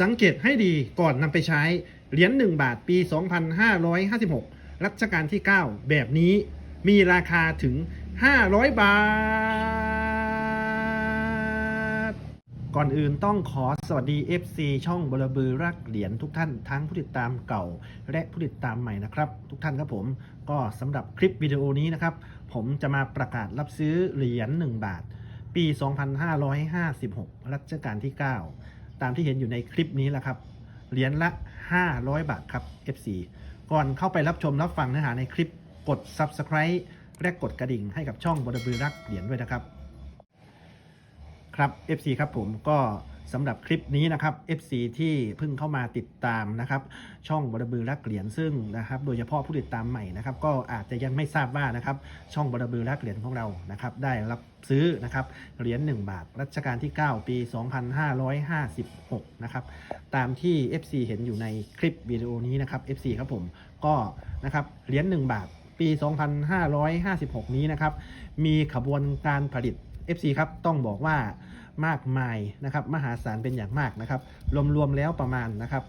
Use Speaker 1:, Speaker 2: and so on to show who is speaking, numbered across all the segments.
Speaker 1: สังเกตให้ดีก่อนนำไปใช้ เหรียญ1บาทปี 2556 รัชกาลที่ 9 แบบนี้มีราคาถึง 500 บาท ก่อนอื่นต้องขอสวัสดี FC ช่องบลบือรักเหรียญทุกท่านทั้งผู้ติดตามเก่า และผู้ติดตามใหม่นะครับ ทุกท่านครับผมก็สำหรับคลิปวิดีโอนี้นะครับ ผมจะมาประกาศรับซื้อเหรียญ1บาท ปี 2556 รัชกาลที่ 9 ตามที่เห็นอยู่ในคลิปนี้แหละครับ เหรียญละ 500 บาทครับ FC ก่อนเข้าไปรับชมรับฟังเนื้อหาในคลิปกด Subscribe และกดกระดิ่งให้กับช่องบดบือรักเหรียญด้วยนะครับ ครับ FC ครับผมก็สำหรับคลิปนี้นะครับ FC ที่เพิ่งเข้ามาติดตามนะครับ ช่องบดบือรักเหรียญซึ่งนะครับ โดยเฉพาะผู้ติดตามใหม่นะครับ ก็อาจจะยังไม่ทราบว่านะครับ ช่องบดบือรักเหรียญของเรานะครับ ได้รับซื้อนะครับเหรียญ1บาทรัชกาลที่ 9 ปี 2556 นะครับ ตามที่ FC เห็นอยู่ในคลิปวิดีโอนี้นะครับ FC ครับผมก็นะครับเหรียญ1บาทปี 2556 นี้นะครับ มีขบวนการผลิต FC ครับต้องบอกว่ามากมายนะครับมหาศาลเป็นอย่างมากนะครับรวมๆแล้วประมาณนะครับ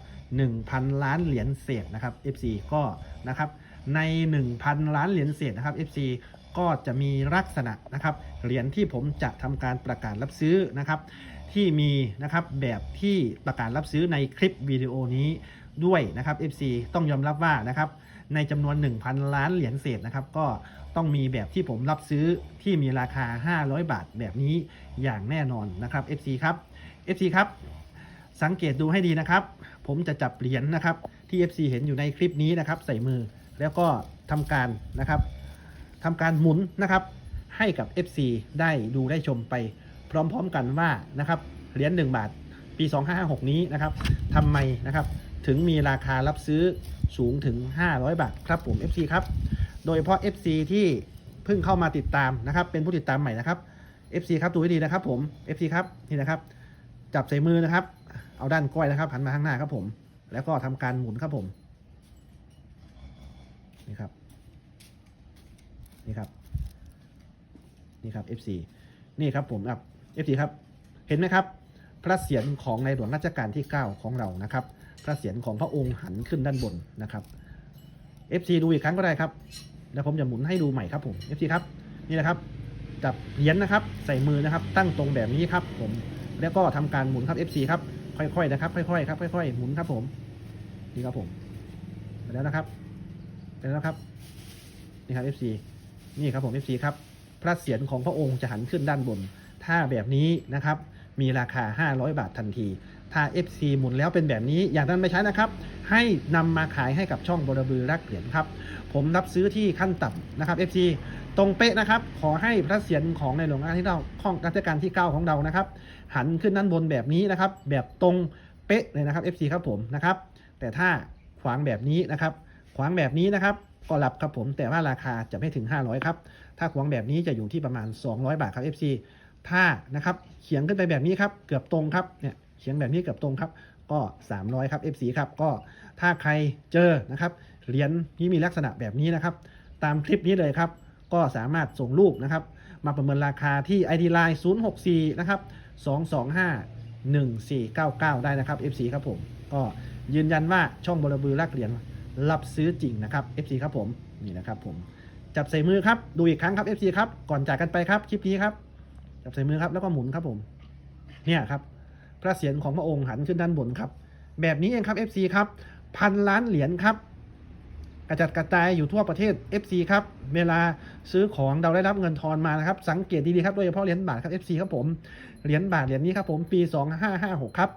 Speaker 1: 1,000 ล้านเหรียญเศษนะครับ FC ก็นะครับใน 1,000 ล้านเหรียญเศษนะครับ FC ก็จะมีลักษณะนะครับเหรียญที่ผมจะทำการประกาศรับซื้อนะครับที่มีนะครับแบบที่ประกาศรับซื้อในคลิปวิดีโอนี้ด้วยนะครับ FC ต้องยอมรับว่านะครับ ในจำนวน 1,000 ล้านเหรียญเศษนะครับ ก็ต้องมีแบบที่ผมรับซื้อที่มีราคา 500 บาทแบบนี้อย่างแน่นอนนะครับ FC ครับ FC ครับ สังเกตดูให้ดีนะครับ ผมจะจับเหรียญนะครับ ที่ FC เห็นอยู่ในคลิปนี้นะครับ ใส่มือแล้วก็ทำการนะครับทำการหมุนนะครับ ให้กับ FC ได้ดูได้ชมไปพร้อมๆกันว่านะครับเหรียญ1บาทปี 2556 นี้นะครับทำไมนะครับ ถึงมีราคารับซื้อสูงถึง 500 บาทครับผม FC ครับ โดยเฉพาะ FC ที่เพิ่งเข้ามาติดตามนะครับ เป็นผู้ติดตามใหม่นะครับ FC ครับดูให้ดีนะครับผม FC ครับนี่นะครับ จับใส่มือนะครับ เอาด้านก้อยนะครับหันมาข้างหน้าครับผม แล้วก็ทำการหมุนครับผมนี่ครับนี่ครับนี่ครับ FC นี่ครับผมครับ FC ครับเห็นไหมครับ พระเศียรของในหลวงรัชกาลที่ 9 ของเรานะครับ พระเศียรของพระองค์หันขึ้นด้านบนนะครับ FC ดูอีกครั้งก็ได้ครับ แล้วผมจะหมุนให้ดูใหม่ครับผม FC ครับนี่นะครับจับเหรียญนะครับ ใส่มือนะครับ ตั้งตรงแบบนี้ครับ ผมแล้วก็ทำการหมุนครับ FC ครับค่อยๆนะครับค่อยๆครับค่อยๆหมุนครับผมนี่ครับผมไปแล้วนะครับไปแล้วนะครับนี่ครับ FC นี่ครับผม FC ครับพระเศียรของพระองค์จะหันขึ้นด้านบน ถ้าแบบนี้นะครับ มีราคา 500 บาททันที ถ้า FC หมุนแล้วเป็นแบบนี้อย่างนั้นไม่ใช้นะครับ ให้นำมาขายให้กับช่องบรบือรักเหรียญครับ ผมรับซื้อที่ขั้นต่ำนะครับ FC ตรงเป๊ะนะครับ ขอให้พระเศียรของในหลวงรัชกาลที่เก้าของรัชกาลที่ 9 ของเรานะครับ หันขึ้นด้านบนแบบนี้นะครับ แบบตรงเป๊ะเลยนะครับ FC ครับผมนะครับ แต่ถ้าขวางแบบนี้นะครับ ขวางแบบนี้นะครับก็รับครับผมแต่ว่าราคาจะไม่ถึง 500 ครับ ถ้าขวางแบบนี้จะอยู่ที่ประมาณ 200 บาทครับ FC ถ้านะครับเขียงขึ้นไปแบบนี้ครับ เกือบตรงครับเนี่ย เขียงแบบนี้เกือบตรงครับก็ 300 ครับ FC ครับก็ถ้าใครเจอนะครับเหรียญที่มีลักษณะแบบนี้นะครับ ตามคลิปนี้เลยครับ ก็สามารถส่งรูปนะครับ มาประเมินราคาที่ ID Line 064 นะครับ 225 1499 ได้นะครับ FC ครับผม ก็ยืนยันว่าช่องบรบือรักเหรียญรับซื้อจริงนะครับ FC ครับผมนี่นะครับผมจับใส่มือครับดูอีกครั้งครับ FC ครับก่อนจากกันไปครับคลิปนี้ครับจับใส่มือครับแล้วก็หมุนครับผม เนี่ยครับ พระเศียรของพระองค์หันขึ้นด้านบนครับ แบบนี้เองครับ FC ครับพันล้านเหรียญครับกระจัดกระจายอยู่ทั่วประเทศ FC ครับเวลาซื้อของเราได้รับเงินทอนมานะครับ สังเกตดีๆครับโดยเฉพาะเหรียญบาทครับ FC ครับผมเหรียญบาทเหรียญนี้ครับผมปี 2556 ครับ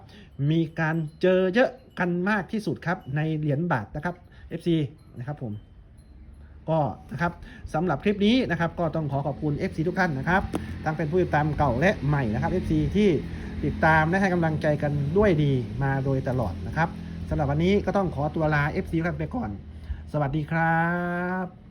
Speaker 1: มีการเจอเยอะกันมากที่สุดครับในเหรียญบาทนะครับ FC นะครับผมก็นะครับสำหรับคลิปนี้นะครับก็ต้องขอขอบคุณ FC ทุกท่านนะครับทั้งเป็นผู้ติดตามเก่าและใหม่นะครับ FC ที่ ติดตามและให้กำลังใจกันด้วยดีมาโดยตลอดนะครับสำหรับวันนี้ก็ต้องขอตัวลา FC กันไปก่อน สวัสดีครับ